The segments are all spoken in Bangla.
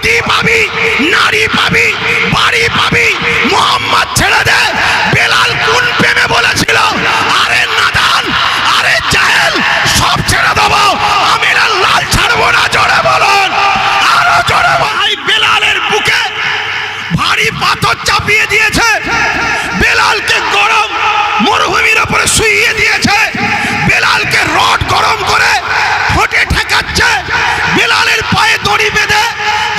গতি পাবি, নারী পাবি, বাড়ি পাবি, মোহাম্মদ ছেড়ে দে। বেলাল কোন প্রেমে বলেছিল? আরে নাদান, আরে জাহেল, সব ছেড়ে দেবো। আমি লাল ছাড়বো না, জোরে বলুন। আরও জোরে ভাই, বেলালের বুকে ভারী পাথর চাপিয়ে দিয়েছে। বেলালকে গরম মরুভূমির উপরে শুইয়ে দিয়েছে। বেলালকে রড গরম করে ঠেকাচ্ছে বেলালের পায়ে দড়ি বেঁধে,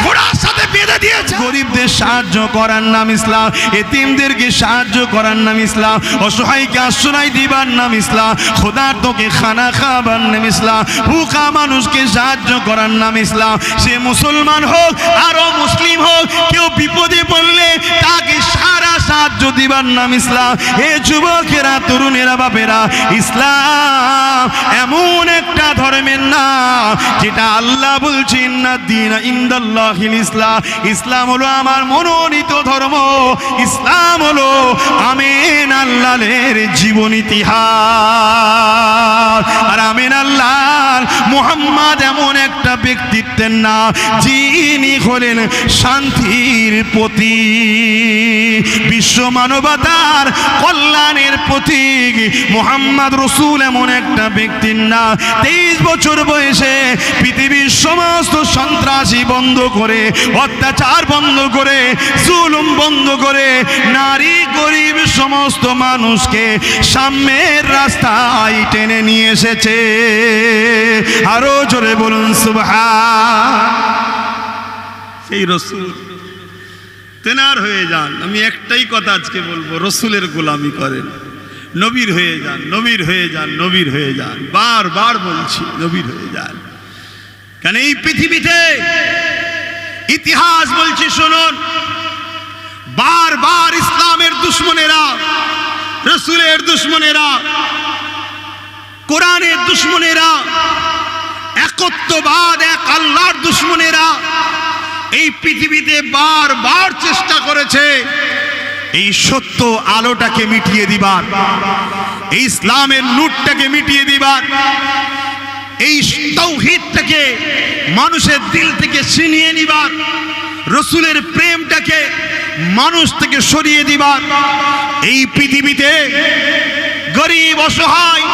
ঘোড়ার সাথে বেঁধে দিয়েছে। গরিবদের সাহায্য করার নাম ইসলাম, এতিমদেরকে সাহায্য করার নাম ইসলাম, অসহায়কে আশ্রয় দিবার নাম ইসলাম খোদার্তকে খানা খাবার নাম ইসলাম মানুষকে সাহায্য করার নাম ইসলাম। সে মুসলমান হোক আরও মুসলিম হোক, কেউ বিপদে পড়লে তাকে সারা সাহায্য দিবার নাম ইসলাম। হে যুবকেরা, তরুণেরা, বাপেরা, ইসলাম এমন ধর্মের নাম যেটা আল্লাহ বলছেন না দিন ইন্দাল্লাহিল ইসলাম। ইসলাম হলো আমার মনোনীত ধর্ম। ইসলাম হলো আমেন আল্লাহের জীবন ইতিহাস। আর আমেন আল্লাহ মুহাম্মদ এমন একটা ব্যক্তিত্বের নাম যিনি হলেন শান্তির প্রতি বিশ্ব মানবতার কল্যাণের প্রতীক। মোহাম্মদ রসুল এমন একটা ব্যক্তির নাম তেইশ বছর বয়সে পৃথিবীর সমস্ত সন্ত্রাসী বন্ধ করে, অত্যাচার বন্ধ করে, জুলুম বন্ধ করে, নারী গরিব সমস্ত মানুষকে সাম্যের রাস্তায় টেনে নিয়ে এসেছে। আরও জোরে বলুন সুবহা সেই রসুল তেনার হয়ে যান। আমি একটাই কথা আজকে বলব, রসুলের গোলামি করেন। নবীর হয়ে যান, নবীর হয়ে যান, নবীর হয়ে যান। বার বার বলছি, নবীর হয়ে যান। কেন এই পৃথিবীতে ইতিহাস বলছি, শুনুন। বার বার ইসলামের দুশ্মনেরা, রসুলের দুশ্মনেরা, কোরআনের দুশ্মনেরা, একত্ববাদ, এক আল্লাহর দুশ্মনেরা এই পৃথিবীতে বারবার চেষ্টা করেছে। এই সত্য আলোটাকে মিটিয়ে দিবার, এই ইসলামের নূরটাকে মিটিয়ে দিবার, এই তৌহিদটাকে মানুষের দিল থেকে ছিনিয়ে নিবার, রসুলের প্রেমটাকে মানুষ থেকে সরিয়ে দিবার, এই পৃথিবীতে গরিব, অসহায়,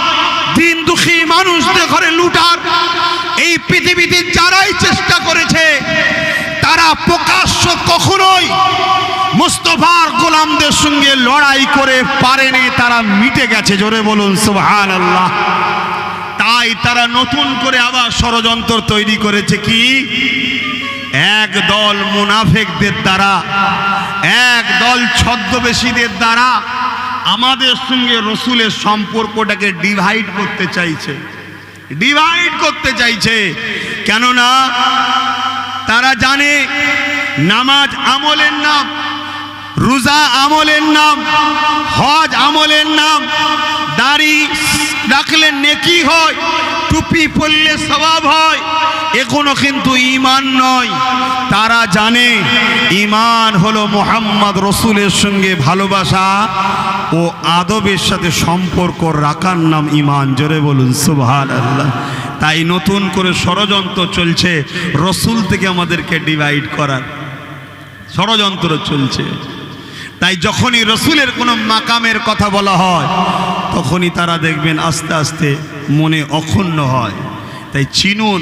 দিন দুঃখী মানুষদের ঘরে লুটার, এই পৃথিবীতে যারাই চেষ্টা করেছে, তারা প্রকাশ্য কখনোই মুস্তফার গোলামদের সঙ্গে লড়াই করে পারেনি, তারা মিটে গেছে, জোরে বলুন সুবহান আল্লাহ তাই তারা নতুন করে আবার ষড়যন্ত্র তৈরি করেছে কি? এক দল মুনাফেকদের দ্বারা, এক দল ছদ্মবেশীদের দ্বারা আমাদের সঙ্গে রসুলের সম্পর্কটাকে ডিভাইড করতে চাইছে। ডিভাইড করতে চাইছে। কেননা তারা জানে নামাজ আমলের নাম রোজা আমলের নাম, হজ আমলের নাম, দাড়ি রাখলে নেকি হয়, টুপি পরলে স্বভাব হয়, এখনও কিন্তু ইমান নয়। তারা জানে ইমান হলো মোহাম্মদ রসুলের সঙ্গে ভালোবাসা ও আদবের সাথে সম্পর্ক রাখার নাম ইমান জোরে বলুন সুবহান আল্লাহ তাই নতুন করে ষড়যন্ত্র চলছে, রসুল থেকে আমাদেরকে ডিভাইড করার। ষড়যন্ত্র চলছে। তাই যখনই রসুলের কোনো মাকামের কথা বলা হয়, তখনই তারা দেখবেন আস্তে আস্তে মনে অক্ষুণ্ণ হয়। তাই চিনুন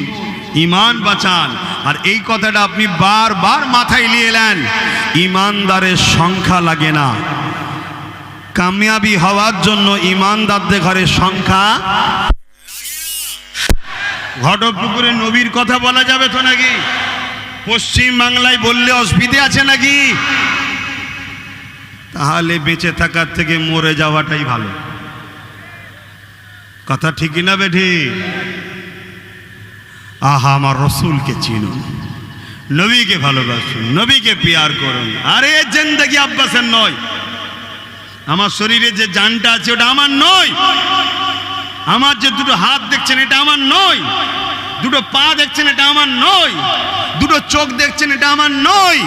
ইমান বাঁচান। আর এই কথাটা আপনি বারবার মাথায় নিয়ে এলেন ইমানদারের সংখ্যা লাগে না। কামিয়াবি হওয়ার জন্য ইমানদারদের ঘরের সংখ্যা ঘটপুকুরে নবীর কথা বলা যাবে তো নাকি? পশ্চিম বাংলায় বললে অসুবিধে আছে নাকি? তাহলে বেঁচে থাকার থেকে মরে যাওয়াটাই ভালো। কথা ঠিকই না বেঠি? আহা, আমার রসুলকে চিনুন নবীকে ভালোবাসুন, নবীকে পিয়ার করুন। আরে জেন্দাগি আব্বাসের নয়। আমার শরীরে যে জানটা আছে, ওটা আমার নয়। আমার যে দুটো হাত দেখছেন, এটা আমার নয়। দুটো পা দেখছেন, এটা আমার নয়। দুটো চোখ দেখছেন, এটা আমার নয়।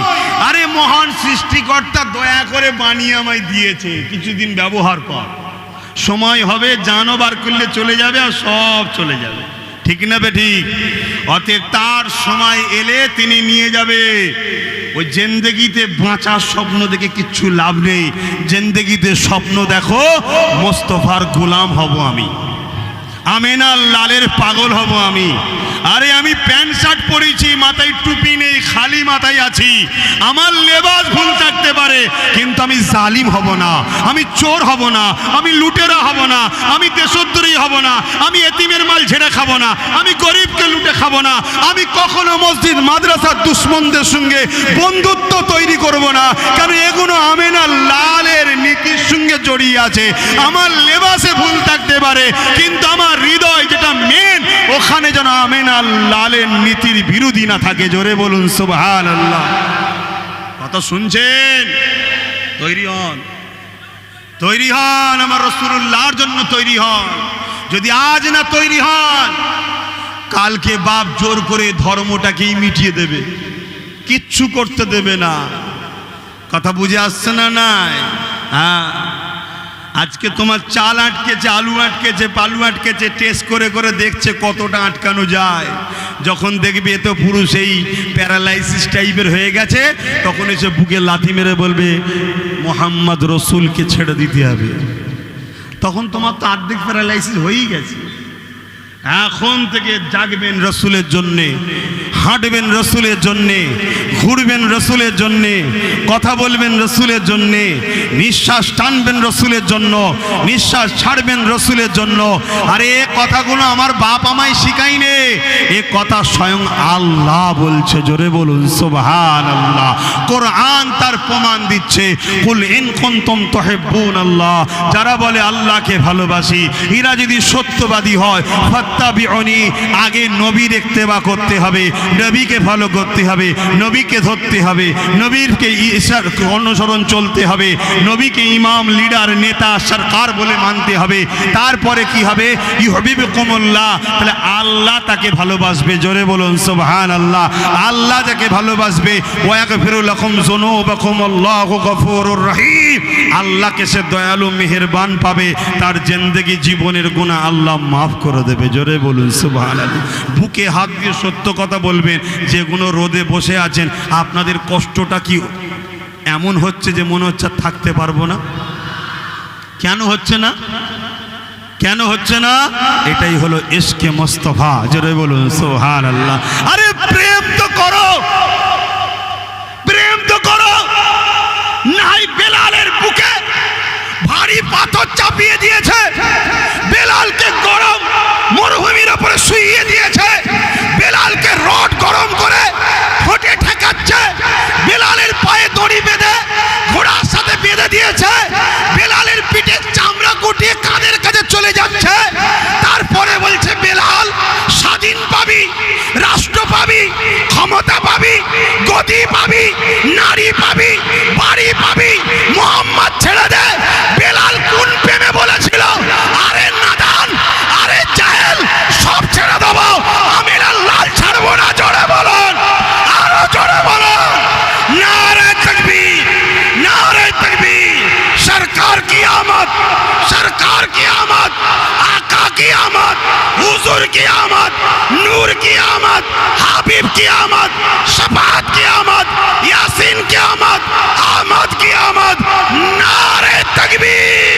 আরে মহান সৃষ্টিকর্তা, দয়া করে বানিয়ে আমায় দিয়েছে, কিছুদিন ব্যবহার কর। সময় হবে জানো বার করলে চলে যাবে আর সব চলে যাবে। ঠিক না বে ঠিক? অতএব তার সময় এলে তিনি নিয়ে যাবে। ওই জেন্দেগিতে বাঁচার স্বপ্ন দেখে কিচ্ছু লাভ নেই। জেন্দেগিতে স্বপ্ন দেখো, মোস্তফার গোলাম হব আমি। আমেনার লালের পাগল হব আমি। আরে আমি প্যান্ট শার্ট পরেছি, মাথায় টুপি নেই, খালি মাথায় আছি। আমার লেবাস ভুল থাকতে পারে, কিন্তু আমি জালিম হব না, আমি চোর হব না, আমি লুটেরা হব না, আমি দেশদ্রোহী হব না, আমি এতিমের মাল ঝেড়ে খাব না, আমি গরিবকে লুটে খাব না, আমি কখনো মসজিদ, মাদ্রাসার দুশ্মনদের সঙ্গে বন্ধুত্ব তৈরি করব না কারণ এগুলো আমেনা লালের জড়িয়ে আছে। আমার লেবাসে ভুল থাকতে পারে, কিন্তু আমার হৃদয় যেটা মেন ওখানে যেন আমেনা লালের নীতির বিরোধী না থাকে। জোরে বলুন সুবহান আল্লাহ কত শুনছেন? তৈরি হন। তৈরি হন, আমার রসুল্লাহর জন্য তৈরি হন। যদি আজ না তৈরি হন, কালকে বাপ জোর করে ধর্মটাকেই মিটিয়ে দেবে। কিচ্ছু করতে দেবে না। কথা বুঝে আসছে না নাই? হ্যাঁ। আজকে তোমার চাল আটকেছে, আলু আটকেছে, পালু আটকেছে, টেস্ট করে করে দেখছে কতটা আটকানো যায়। যখন দেখবে এত তো পুরো সেই প্যারালাইসিস টাইপের হয়ে গেছে, তখন এসে বুকে লাথি মেরে বলবে, মোহাম্মদ রসুলকে ছেড়ে দিতে হবে। তখন তোমার তো আর্ধেক প্যারালাইসিস হয়েই গেছে। এখন থেকে জাগবেন রসুলের জন্যে, হাঁটবেন রসুলের জন্যে, ঘুরবেন রসুলের জন্যে, কথা বলবেন রসুলের জন্যে, নিঃশ্বাস টানবেন রসুলের জন্য, নিঃশ্বাস ছাড়বেন রসুলের জন্য। আরে এ কথাগুলো আমার বাপ আমায় শিখাইনে এ কথা স্বয়ং আল্লাহ বলছে, জোরে বলুন সুবহান আল্লাহ কোরআন তার প্রমাণ দিচ্ছে। কুল ইন কুনতুম তুহিব্বুন আল্লাহ যারা বলে আল্লাহকে ভালোবাসি এরা যদি সত্যবাদী হয় ফাত্তাবিউনি, আগে নবীর ইত্তেবা করতে হবে, নবীকে ফলো করতে হবে, নবীকে ধরতে হবে, নবীরকে ইশার, অনুসরণ চলতে হবে, নবীকে ইমাম, লিডার, নেতা, সরকার বলে মানতে হবে। তারপরে কি হবে? ইহবিবকুমুল্লাহ তাহলে আল্লাহ তাকে ভালোবাসবে। জোরে বলুন সুবহান আল্লাহ আল্লাহ যাকে ভালোবাসবে, ওয়াগফিরু লাকুম যুনুবাকুম, আল্লাহু গফুরুর রহিম। আল্লাহকে সে দয়ালু, মেহেরবান পাবে, তার জিন্দেগি, জীবনের গুণা আল্লাহ মাফ করে দেবে। জোরে বলুন সুভান বুকে হাত দিয়ে সত্য কথা বলবেন যেগুলো রোদে বসে আছেন, আপনাদের কষ্টটা কি? এমন হচ্ছে যে মনে হচ্ছে থাকতে পারব না। কেন হচ্ছে না? কেন হচ্ছে না? এটাই হলো এসকে মোস্তফা জোরে বলুন সোহান আল্লাহ আরে প্রেম দড়ি বেঁধে ঘোড়ার সাথে বেঁধে দিয়েছে। বেলালের পিঠে চামড়া গুটিয়ে কাদের কাছে চলে যাচ্ছে? তারপরে বলছে, বেলাল, স্বাধীন পাবি, রাষ্ট্র পাবি, ক্ষমতা পাবি, গতি পাবি, নারী পাবি, বাড়ি পাবি, মোহাম্মদ ছেড়ে দে। বেলাল नूर की आमद हाबिब की आमद शफात की आमद यासीन की आमद आमद की आमद नारे तकबीर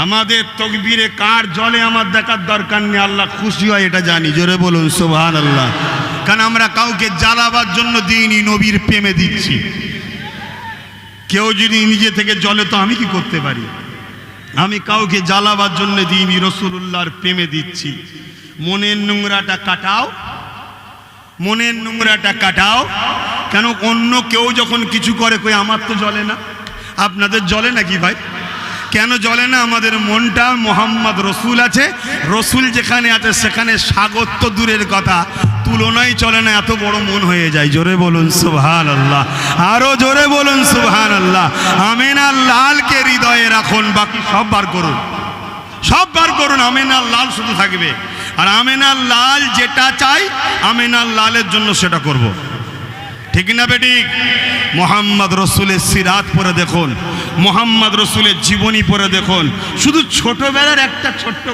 আমাদের তকবীরে কার জলে আমার দেখার দরকার নেই আল্লাহ খুশি হয় এটা জানি জোরে বলুন সোহান আল্লাহ কারণ আমরা কাউকে জ্বালাবার জন্য দিইনি নবীর প্রেমে দিচ্ছি কেউ যদি নিজে থেকে জলে তো আমি কি করতে পারি আমি কাউকে জ্বালাবার জন্য দিইনি রসুল্লাহর প্রেমে দিচ্ছি। মনের নোংরাটা কাটাও। মনের নোংরাটা কাটাও। কেন অন্য কেউ যখন কিছু করে কই, আমার তো জলে না? আপনাদের জলে নাকি ভাই? কেন জলে না? আমাদের মনটা মোহাম্মদ রসুল আছে। রসুল যেখানে আছে, সেখানে স্বাগত দূরের কথা। তুলনাই চলে না, এত বড় মন হয়ে যায়। জোরে বলুন সুবহান আল্লাহ আরও জোরে বলুন সুবহান আল্লাহ আমেনা লালকে হৃদয়ে রাখুন, বাকি সব বার করুন। সব বার করুন আমেনার লাল শুধু থাকবে। আর আমেনার লাল যেটা চাই আমেনার লালের জন্য সেটা করব। ঠিক না বেঠিক মোহাম্মদ রসুলের সিরাত পরে দেখুন। মোহাম্মদ রসুলের জীবনী পরে দেখুন। শুধু ছোটবেলার একটা ছোট্ট